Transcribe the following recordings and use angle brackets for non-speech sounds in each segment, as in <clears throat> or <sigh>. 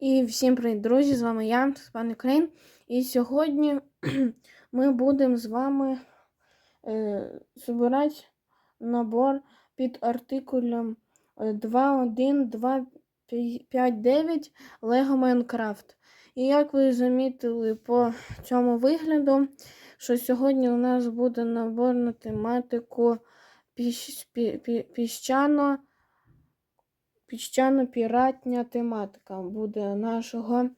І всім привіт, друзі! З вами я, пан Україн. І сьогодні <clears throat> ми будемо з вами е, збирати набор під артикулем е, 2.1.2.5.9 Lego Minecraft. І як ви замітили по цьому вигляду, що сьогодні у нас буде набор на тематику піщ, пі, пі, піщано піщано-піратня тематика буде нашого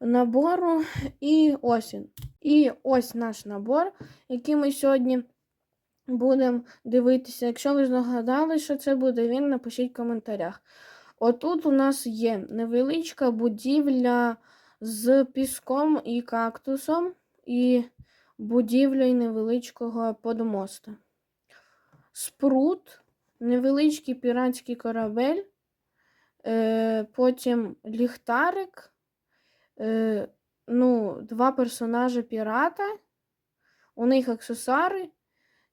набору. І ось. І ось наш набор, який ми сьогодні будемо дивитися. Якщо ви здогадали, що це буде, він напишіть в коментарях. Отут у нас є невеличка будівля з піском і кактусом, і будівля невеличкого подмоста. Спрут, невеличкий піратський корабель. Е, Потім ліхтарик, е, ну, два персонажі пірата, у них аксесуари.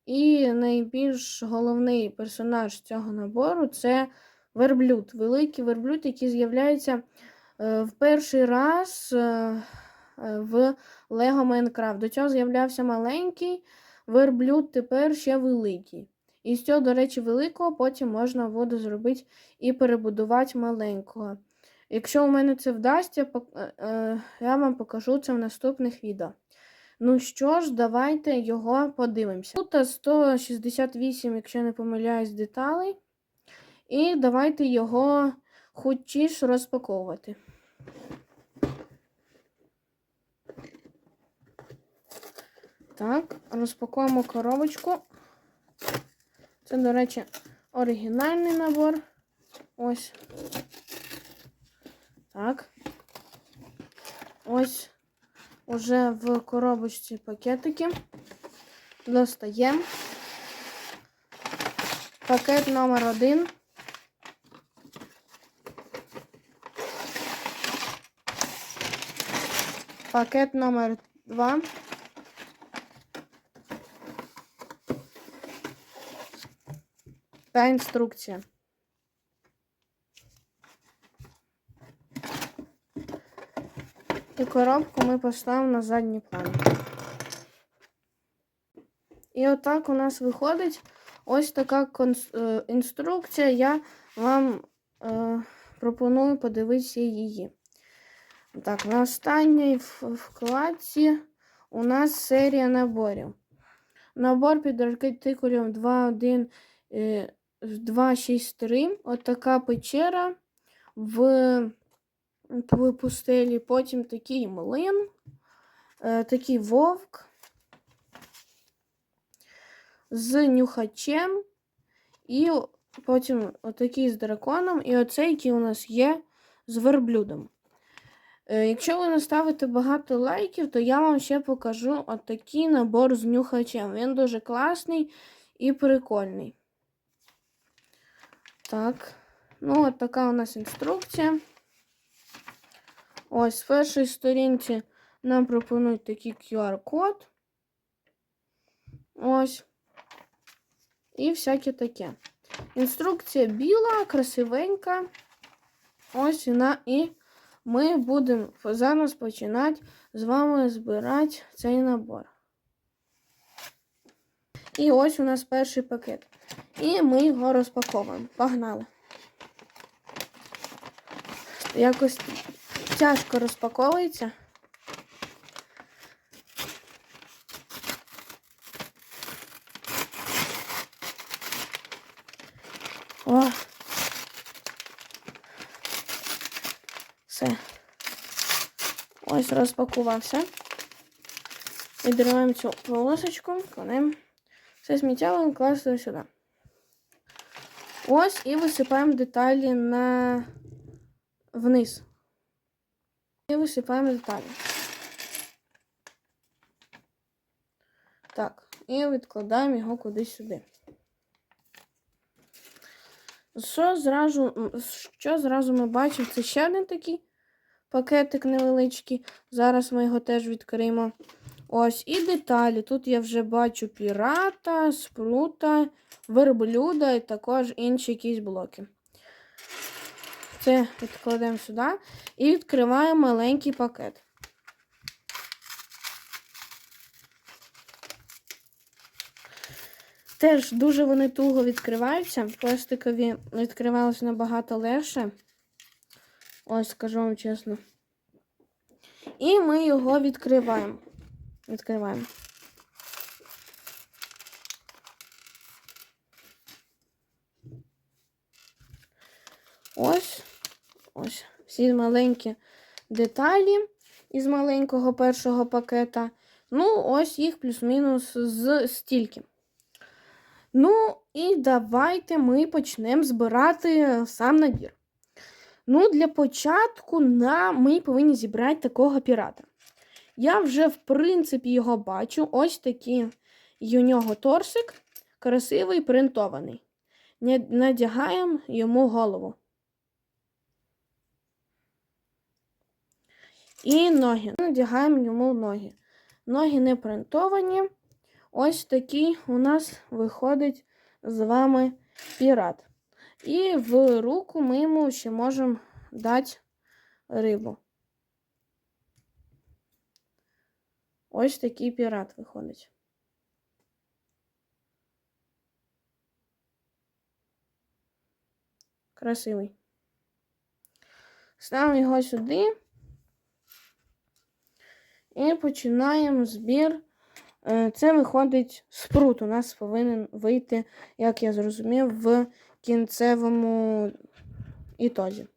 І найбільш головний персонаж цього набору це верблюд. Великий верблюд, який з'являється е, в перший раз в Lego Minecraft. До цього з'являвся маленький верблюд, тепер ще великий. І з цього, до речі, великого потім можна воду зробити і перебудувати маленького. Якщо у мене це вдасться, я вам покажу це в наступних відео. Ну що ж, давайте його подивимося. Тут 168, якщо не помиляюсь, деталей. І давайте його хочіше розпаковувати. Так, розпакуємо коробочку. Це, до речі, оригінальний набор. Ось. Так. Ось уже в коробочці пакетики. Достаємо. Пакет номер один. Пакет номер два. Та інструкція. І коробку ми поставимо на задній план. І отак у нас виходить ось така е, інструкція. Я вам е, пропоную подивитися її. Так, на останній вкладці у нас серія наборів. Набор під артикулем 2.1. 263. От така печера в пустелі. Потім такий млин, е, такий вовк з нюхачем. І потім отакий з драконом. І оцей, який у нас є з верблюдом. Е, якщо ви наставите багато лайків, то я вам ще покажу отакий набор з нюхачем. Він дуже класний і прикольний. Так, ну от така у нас інструкція. Ось, з першої сторінці нам пропонують такий QR-код. Ось. І всяке таке. Інструкція біла, красивенька. Ось вона. І ми будемо зараз починати з вами збирати цей набор. І ось у нас перший пакет. І ми його розпаковуємо. Погнали. Якось тяжко розпаковується. О! Все. Ось розпакувався. Відриваємо цю полосочку, кладемо. Все сміття класти сюди. Ось і висипаємо деталі на вниз. І висипаємо деталі. Так, і відкладаємо його кудись сюди. Що зразу, що зразу ми бачимо? Це ще один такий пакетик невеличкий. Зараз ми його теж відкриємо. Ось і деталі. Тут я вже бачу пірата, спрута, верблюда і також інші якісь блоки. Це відкладемо сюди і відкриваємо маленький пакет. Теж дуже вони туго відкриваються. Пластикові відкривалися набагато легше. Ось, скажу вам чесно. І ми його відкриваємо. Відкриваємо. Ось. Ось. Всі маленькі деталі із маленького першого пакета. Ну, ось їх плюс-мінус з стільки. Ну, і давайте ми почнемо збирати сам набір. Ну, для початку нам ми повинні зібрати такого пірата. Я вже, в принципі, його бачу. Ось такий у нього торсик, красивий, принтований. Надягаємо йому голову. І ноги. Надягаємо йому ноги. Ноги не принтовані. Ось такий у нас виходить з вами пірат. І в руку ми йому ще можемо дати рибу. Ось такий пірат виходить. Красивий. Ставимо його сюди. І починаємо збір. Е, Це виходить спрут. У нас повинен вийти, як я зрозумів, в кінцевому ітозі.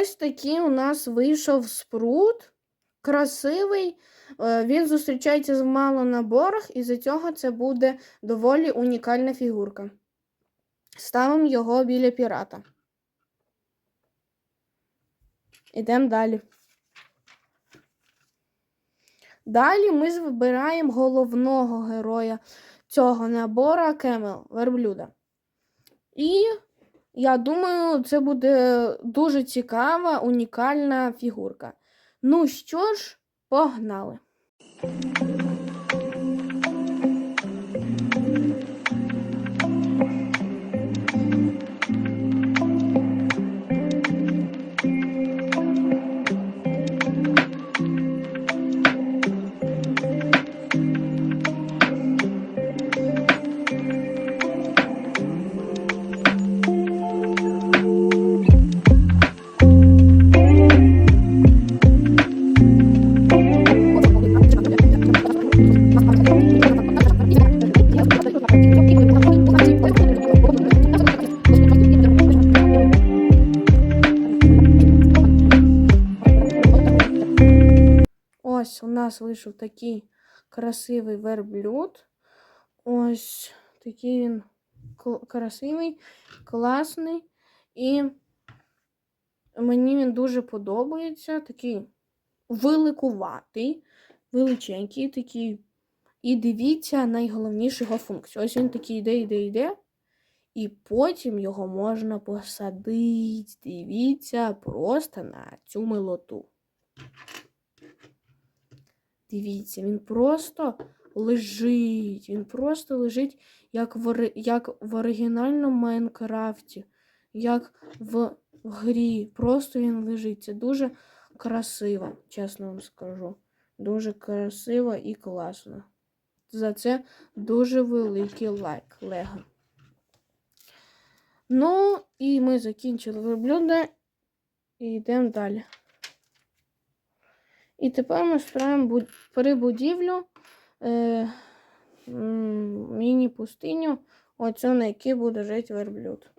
Ось такий у нас вийшов спрут. Красивий. Е, Він зустрічається в мало наборах, і за цього це буде доволі унікальна фігурка. Ставимо його біля пірата. Ідемо далі. Далі ми вибираємо головного героя цього набора Кемел верблюда. І я думаю, це буде дуже цікава, унікальна фігурка. Ну що ж, погнали. Нас вийшов такий красивий верблюд. Ось такий він красивий, класний. І мені він дуже подобається. Такий великуватий, величенький такий. І дивіться найголовнішу його функцію. Ось він такий йде, йде, йде. І потім його можна посадити. Дивіться просто на цю милоту. Дивіться, він просто лежить. Він просто лежить, як в, як в оригінальному Майнкрафті, як в грі. Просто він лежить. Це дуже красиво, чесно вам скажу. Дуже красиво і класно. За це дуже великий лайк Лего. Ну, і ми закінчили верблюда і йдемо далі. І тепер ми строїмо буд... перебудівлю е... міні-пустиню, оцю, на якій буде жити верблюд.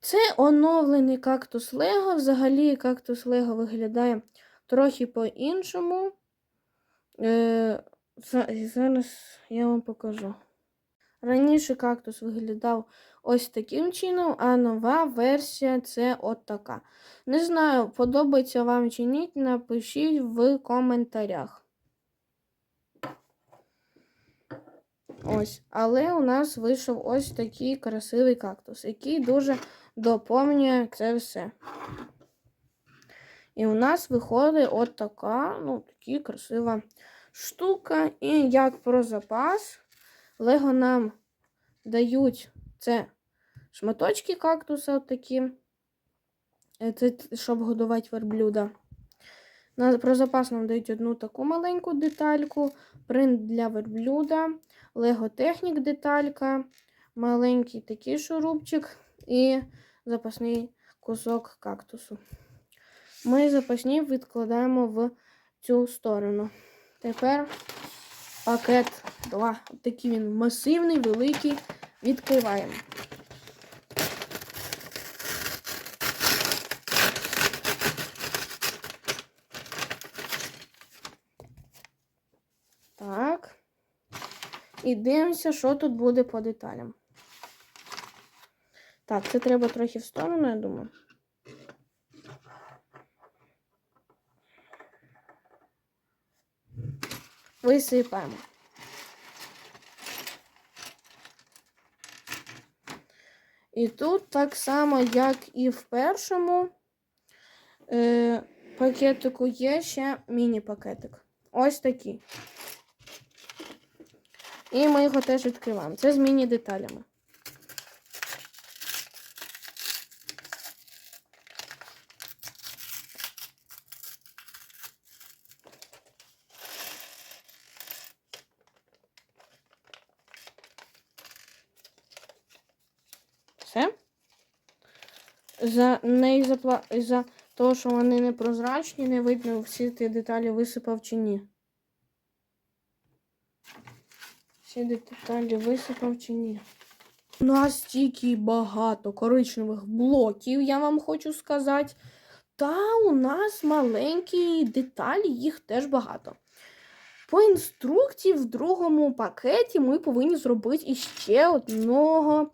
Це оновлений кактус Лего. Взагалі кактус Лего виглядає трохи по-іншому. Е, зараз я вам покажу. Раніше кактус виглядав ось таким чином, а нова версія це от така. Не знаю, подобається вам чи ні, напишіть в коментарях. Ось. Але у нас вийшов ось такий красивий кактус, який дуже доповнює це все. І у нас виходить от така, ну, така красива штука. І як про запас, Лего нам дають це шматочки кактуса такі. Е, Це щоб годувати верблюда. На, про запас нам дають одну таку маленьку детальку, принт для верблюда, Лего Технік деталька, маленький такий шурупчик і запасний кусок кактусу. Ми запасні відкладаємо в цю сторону. Тепер пакет 2. Такий він масивний, великий. Відкриваємо. Так. І дивимося, що тут буде по деталям. Так, це треба трохи в сторону, я думаю. Висипаємо. І тут так само, як і в першому е, пакетику, є ще міні-пакетик. Ось такий. І ми його теж відкриваємо. Це з міні-деталями. Все. За не із-за пла- із-за того, що вони непрозрачні, не видно, всі ті деталі висипав чи ні. Всі деталі висипав чи ні. У нас тільки багато коричневих блоків, я вам хочу сказати. Та у нас маленькі деталі, їх теж багато. По інструкції в другому пакеті ми повинні зробити іще одного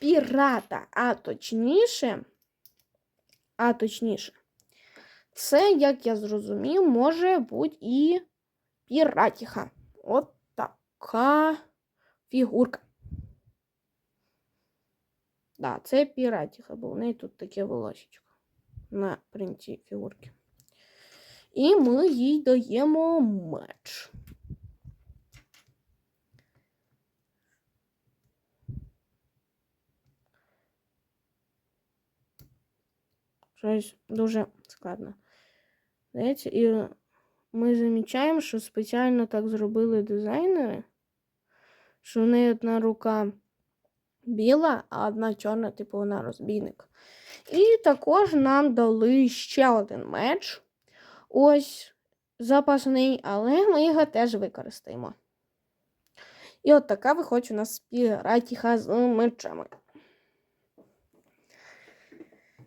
пірата. А точніше, а точніше, це, як я зрозумів, може бути і піратіха. От така фігурка. Да, це піратіха, бо в неї тут таке волосечко на принті фігурки. І ми їй даємо меч. Щось дуже складно. Здається, і ми замічаємо, що спеціально так зробили дизайнери, що в неї одна рука біла, а одна чорна, типу вона розбійник. І також нам дали ще один меч. Ось запасний, але ми його теж використаємо. І от така виходить у нас піратіха з мечами.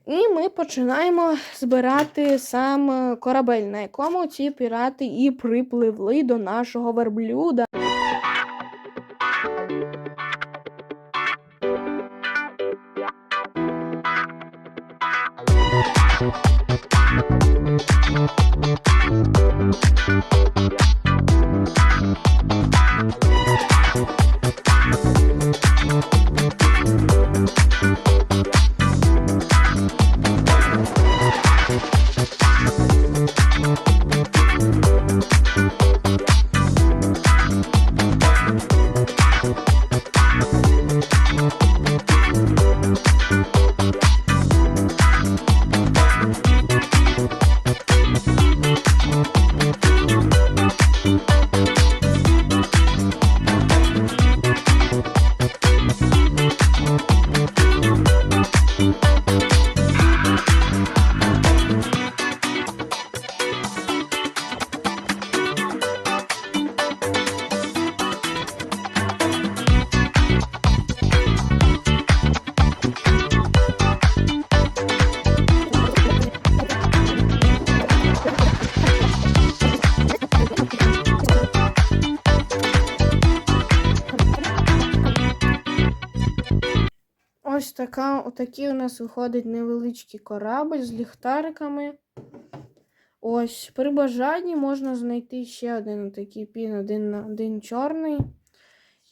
І ми починаємо збирати сам е, корабель, на якому ці пірати і припливли до нашого верблюда. Ось така, отакий у нас виходить невеличкий корабль з ліхтариками. Ось, при бажанні можна знайти ще один такий пін, один один чорний.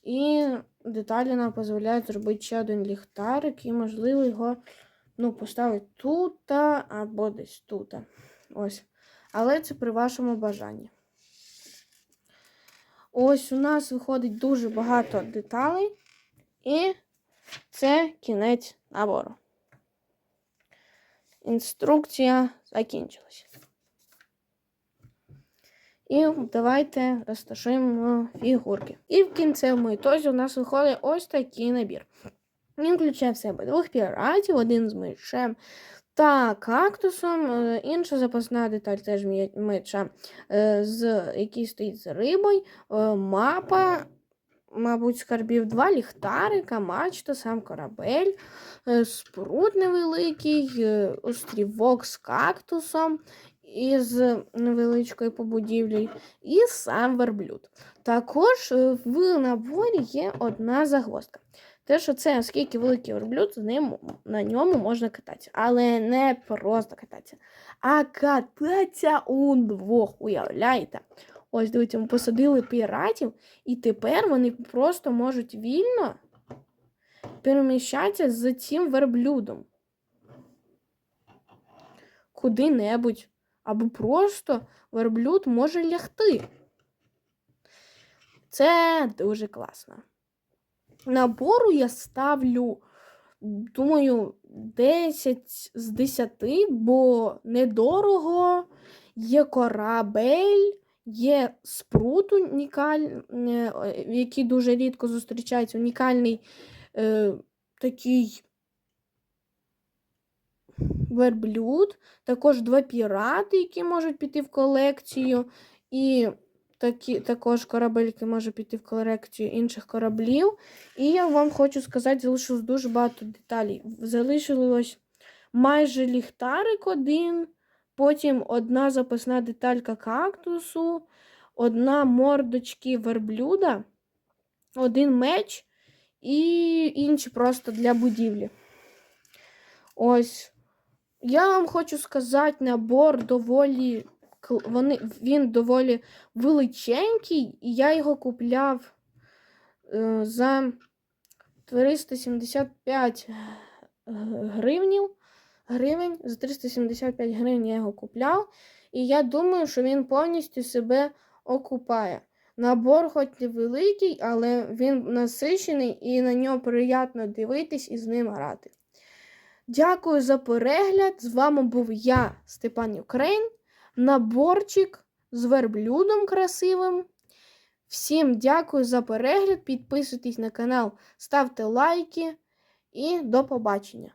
І деталі нам дозволяють зробити ще один ліхтарик, і, можливо, його ну, поставити тут або десь тут. Ось. Але це при вашому бажанні. Ось у нас виходить дуже багато деталей, і це кінець набору. Інструкція закінчилась. І давайте розташуємо фігурки. І в кінцевому ітозі у нас виходить ось такий набір. Він включає в себе двох піратів, один з мечем та кактусом. Е, Інша запасна деталь теж меча, е, з, який стоїть з рибою, е, мапа, мабуть, скарбів, два ліхтарика, мачта, сам корабель, е, спрут невеликий, е, острівок з кактусом із невеличкою побудівлею, і сам верблюд. Також е, в наборі є одна загвоздка. Те, що це оскільки великий верблюд, ним на ньому можна кататися. Але не просто кататися, а кататися удвох. Уявляєте? Ось дивіться, ми посадили піратів, і тепер вони просто можуть вільно переміщатися з цим верблюдом. Куди-небудь. Або просто верблюд може лягти. Це дуже класно. Набору я ставлю, думаю, 10 з 10, бо недорого, є корабель, є спрут унікальний, який дуже рідко зустрічається, унікальний е, такий верблюд, також два пірати, які можуть піти в колекцію, і такі, також корабель, який може піти в колекцію інших кораблів. І я вам хочу сказати, залишилось дуже багато деталей. Залишилось майже ліхтарик один, потім одна запасна деталька кактусу, одна мордочки верблюда, один меч і інші просто для будівлі. Ось. Я вам хочу сказати, набор доволі вони, він доволі величенький, і я його купляв е, за 375 гривнів. Гривень. За 375 гривень я його купляв. І я думаю, що він повністю себе окупає. Набор хоч і великий, але він насичений і на нього приємно дивитись і з ним грати. Дякую за перегляд. З вами був я, Степан Юкрейн, наборчик з верблюдом красивим. Всім дякую за перегляд. Підписуйтесь на канал, ставте лайки і до побачення!